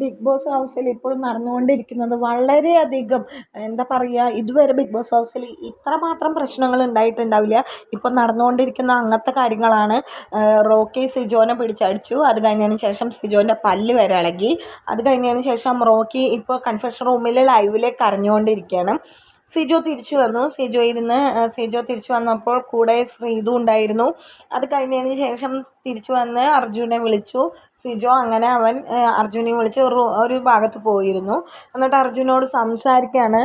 Big boss ഹൗസിൽ ഇപ്പോൾ നടന്നുകൊണ്ടിരിക്കുന്നത് വളരെയധികം എന്താ പറയുക ഇതുവരെ ബിഗ് ബോസ് ഹൗസിൽ ഇത്രമാത്രം പ്രശ്നങ്ങൾ ഉണ്ടായിട്ടുണ്ടാവില്ല. ഇപ്പം നടന്നുകൊണ്ടിരിക്കുന്ന അങ്ങനത്തെ കാര്യങ്ങളാണ്. റോക്കി സിജോനെ പിടിച്ചടിച്ചു. അത് കഴിഞ്ഞതിന് ശേഷം സിജോന്റെ പല്ല് വരെ ഇളകി. അത് കഴിഞ്ഞതിന് ശേഷം റോക്കി ഇപ്പോൾ കൺഫെഷൻ റൂമിൽ ലൈവിലേക്ക് കരഞ്ഞുകൊണ്ടിരിക്കുകയാണ്. സിജോ തിരിച്ചു വന്നു. സിജോയിൽ നിന്ന് സിജോ തിരിച്ചു വന്നപ്പോൾ കൂടെ ശ്രീതു ഉണ്ടായിരുന്നു. അത് കഴിഞ്ഞതിന് ശേഷം തിരിച്ചു വന്ന് അർജുനെ വിളിച്ചു. സിജോ അങ്ങനെ അവൻ അർജുനെ വിളിച്ച് ഒരു ഒരു ഭാഗത്ത് പോയിരുന്നു. എന്നിട്ട് അർജുനോട് സംസാരിക്കുകയാണ്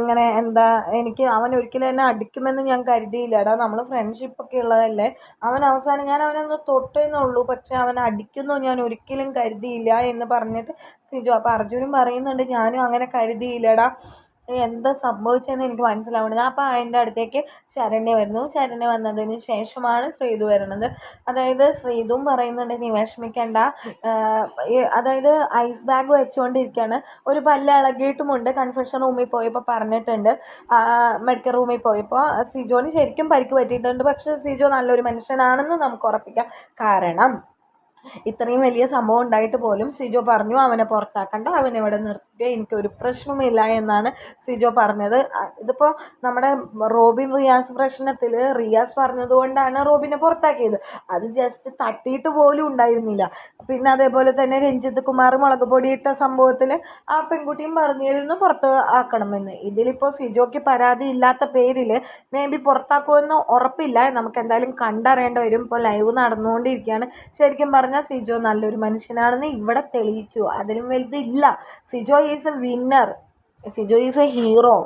ഇങ്ങനെ എന്താ എനിക്ക് അവൻ ഒരിക്കലും എന്നെ അടിക്കുമെന്ന് ഞാൻ കരുതിയില്ലടാ. നമ്മൾ ഫ്രണ്ട്ഷിപ്പൊക്കെ ഉള്ളതല്ലേ. അവൻ അവസാനം ഞാൻ അവനെ ഒന്ന് തൊട്ടേന്നേ ഉള്ളൂ. പക്ഷേ അവൻ അടിക്കുന്നു ഞാൻ ഒരിക്കലും കരുതിയില്ല എന്ന് പറഞ്ഞിട്ട് സിജോ അപ്പോൾ അർജുനും പറയുന്നുണ്ട് ഞാനും അങ്ങനെ കരുതിയില്ലടാ. എന്താ സംഭവിച്ചതെന്ന് എനിക്ക് മനസ്സിലാവുന്നില്ല അപ്പോൾ അതിന്റെ അടുത്തേക്ക് ശരണ്യ വരുന്നു. ശരണ്യ വന്നതിന് ശേഷമാണ് ശ്രീതു വരുന്നത്. അതായത് ശ്രീതും പറയുന്നുണ്ട് നീ വിഷമിക്കണ്ട. അതായത് ഐസ് ബാഗ് വെച്ചുകൊണ്ടിരിക്കുകയാണ് ഒരു പല്ല് ഇളകിയിട്ടുമുണ്ട്. കൺഫെഷൻ റൂമിൽ പോയപ്പോൾ പറഞ്ഞിട്ടുണ്ട്. മെഡിക്കൽ റൂമിൽ പോയപ്പോൾ സിജോന് ശരിക്കും പരിക്ക് പറ്റിയിട്ടുണ്ട്. പക്ഷേ സിജോ നല്ലൊരു മനുഷ്യനാണെന്ന് നമുക്ക് ഉറപ്പിക്കാം. കാരണം ഇത്രയും വലിയ സംഭവം ഉണ്ടായിട്ട് പോലും സിജോ പറഞ്ഞു അവനെ പുറത്താക്കണ്ട അവനെ ഇവിടെ നിർത്തിയിട്ട് എനിക്കൊരു പ്രശ്നവുമില്ല എന്നാണ് സിജോ പറഞ്ഞത്. ഇതിപ്പോൾ നമ്മുടെ റോബിൻ റിയാസ് പ്രശ്നത്തിൽ റിയാസ് പറഞ്ഞതുകൊണ്ടാണ് റോബിനെ പുറത്താക്കിയത്. അത് ജസ്റ്റ് തട്ടിയിട്ട് പോലും ഉണ്ടായിരുന്നില്ല. പിന്നെ അതേപോലെ തന്നെ രഞ്ജിത്ത് കുമാർ മുളക് പൊടിയിട്ട സംഭവത്തിൽ ആ പെൺകുട്ടിയും പറഞ്ഞിരുന്നു പുറത്ത് ആക്കണമെന്ന്. ഇതിലിപ്പോൾ സിജോയ്ക്ക് പരാതി ഇല്ലാത്ത പേരിൽ മേ ബി പുറത്താക്കുമെന്ന് ഉറപ്പില്ല. നമുക്ക് എന്തായാലും കണ്ടറിയേണ്ടി വരും. ഇപ്പോൾ ലൈവ് നടന്നുകൊണ്ടിരിക്കുകയാണ്. ശരിക്കും പറഞ്ഞാൽ പറഞ്ഞാൽ സിജോ നല്ലൊരു മനുഷ്യനാണെന്ന് ഇവിടെ തെളിയിച്ചു. അതിലും വലുതില്ല. Sijo is a winner Sijo is a hero